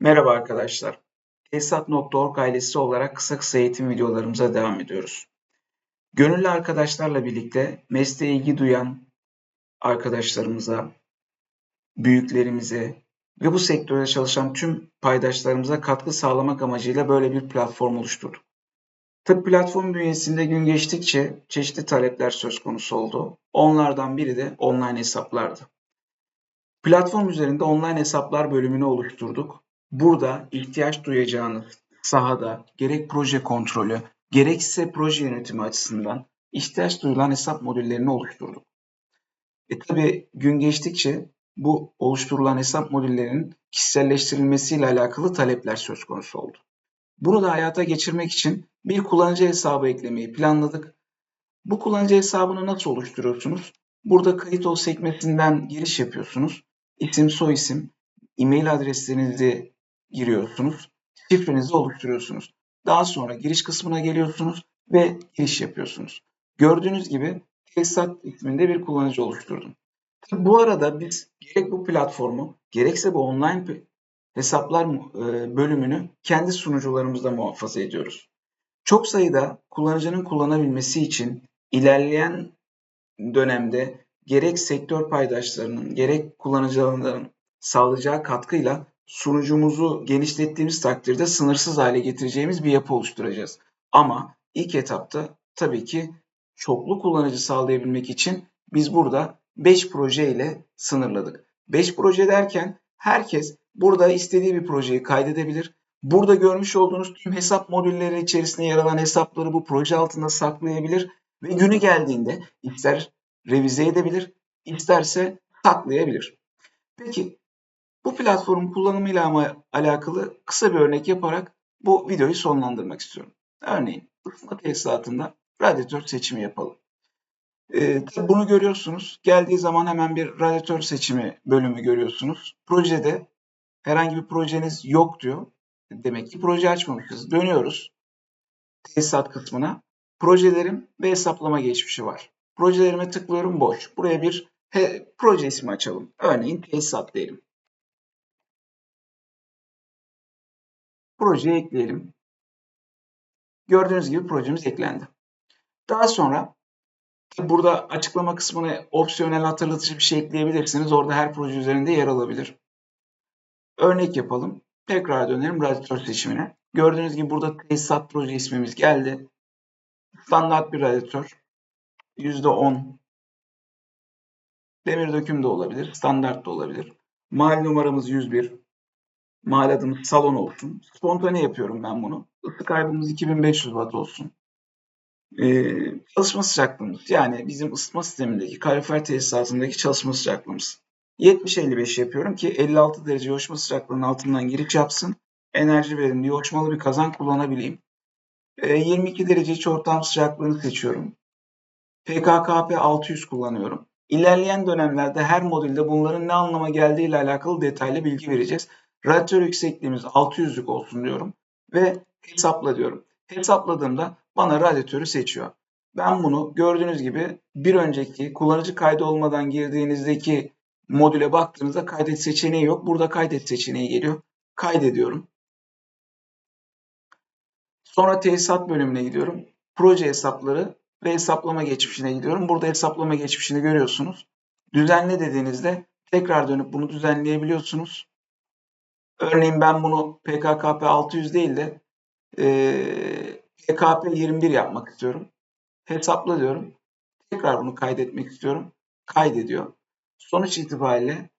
Merhaba arkadaşlar. Tesisat.org ailesi olarak kısa kısa eğitim videolarımıza devam ediyoruz. Gönüllü arkadaşlarla birlikte mesleğe ilgi duyan arkadaşlarımıza, büyüklerimize ve bu sektörde çalışan tüm paydaşlarımıza katkı sağlamak amacıyla böyle bir platform oluşturduk. Tabi platform bünyesinde gün geçtikçe çeşitli talepler söz konusu oldu. Onlardan biri de online hesaplardı. Platform üzerinde online hesaplar bölümünü oluşturduk Burada ihtiyaç duyacağınız sahada gerek proje kontrolü gerekse proje yönetimi açısından ihtiyaç duyulan hesap modüllerini oluşturduk. E tabi gün geçtikçe bu oluşturulan hesap modüllerinin kişiselleştirilmesiyle alakalı talepler söz konusu oldu. Bunu da hayata geçirmek için bir kullanıcı hesabı eklemeyi planladık. Bu kullanıcı hesabını nasıl oluşturuyorsunuz? Burada kayıt ol sekmesinden giriş yapıyorsunuz. İsim, soyisim, e-mail adreslerinizi giriyorsunuz. Şifrenizi oluşturuyorsunuz. Daha sonra giriş kısmına geliyorsunuz ve giriş yapıyorsunuz. Gördüğünüz gibi tesisat isminde bir kullanıcı oluşturdum. Bu arada biz gerek bu platformu gerekse bu online hesaplar e, bölümünü kendi sunucularımızda muhafaza ediyoruz. Çok sayıda kullanıcının kullanabilmesi için ilerleyen dönemde gerek sektör paydaşlarının gerek kullanıcıların sağlayacağı katkıyla sunucumuzu genişlettiğimiz takdirde sınırsız hale getireceğimiz bir yapı oluşturacağız. Ama ilk etapta tabii ki çoklu kullanıcı sağlayabilmek için biz burada 5 proje ile sınırladık. 5 proje derken herkes burada istediği bir projeyi kaydedebilir. Burada görmüş olduğunuz tüm hesap modülleri içerisinde yer alan hesapları bu proje altında saklayabilir ve günü geldiğinde ister revize edebilir, isterse saklayabilir. Peki bu platformun kullanımıyla ama alakalı kısa bir örnek yaparak bu videoyu sonlandırmak istiyorum. Örneğin ısıtma tesisatında radyatör seçimi yapalım. Ee, bunu görüyorsunuz. Geldiği zaman hemen bir radyatör seçimi bölümü görüyorsunuz. Projede herhangi bir projeniz yok diyor. Demek ki proje açmamışız. Dönüyoruz tesisat kısmına. Projelerim ve hesaplama geçmişi var. Projelerime tıklıyorum boş. Buraya bir he, proje ismi açalım. Örneğin tesisat diyelim. Projeye ekleyelim. Gördüğünüz gibi projemiz eklendi. Daha sonra burada açıklama kısmına opsiyonel hatırlatıcı bir şey ekleyebilirsiniz. Orada her proje üzerinde yer alabilir. Örnek yapalım. Tekrar dönelim radyatör seçimine. Gördüğünüz gibi burada tesisat proje ismimiz geldi. Standart bir radyatör. %10 demir döküm de olabilir. Standart da olabilir. Mal numaramız 101. Mal adımız salon olsun. Spontane yapıyorum ben bunu. Isı kaybımız 2500 watt olsun. Ee, çalışma sıcaklığımız yani bizim ısıtma sistemindeki kalorifer tesisatındaki çalışma sıcaklığımız. 70-55 yapıyorum ki 56 derece yoğuşma sıcaklığının altından giriş yapsın. Enerji verimli yoğuşmalı bir kazan kullanabileyim. Ee, 22 derece iç ortam sıcaklığını seçiyorum. PKKP 600 kullanıyorum. İlerleyen dönemlerde her modülde bunların ne anlama geldiği ile alakalı detaylı bilgi vereceğiz. Radyatör yüksekliğimiz 600'lük olsun diyorum ve hesapla diyorum. Hesapladığımda bana radyatörü seçiyor. Ben bunu gördüğünüz gibi bir önceki kullanıcı kaydı olmadan girdiğinizdeki modüle baktığınızda kaydet seçeneği yok. Burada kaydet seçeneği geliyor. Kaydediyorum. Sonra tesisat bölümüne gidiyorum. Proje hesapları ve hesaplama geçmişine gidiyorum. Burada hesaplama geçmişini görüyorsunuz. Düzenle dediğinizde tekrar dönüp bunu düzenleyebiliyorsunuz. Örneğin ben bunu PKKP 600 değil de e, PKP 21 yapmak istiyorum. Hesapla diyorum. Tekrar bunu kaydetmek istiyorum. Kaydediyor. Sonuç itibariyle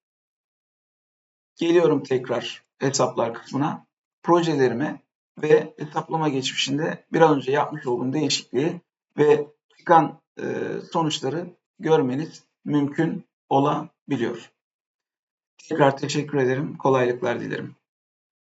geliyorum tekrar hesaplar kısmına. Projelerime ve hesaplama geçmişinde bir an önce yapmış olduğum değişikliği ve çıkan e, sonuçları görmeniz mümkün olabiliyor. Tekrar teşekkür ederim. Kolaylıklar dilerim.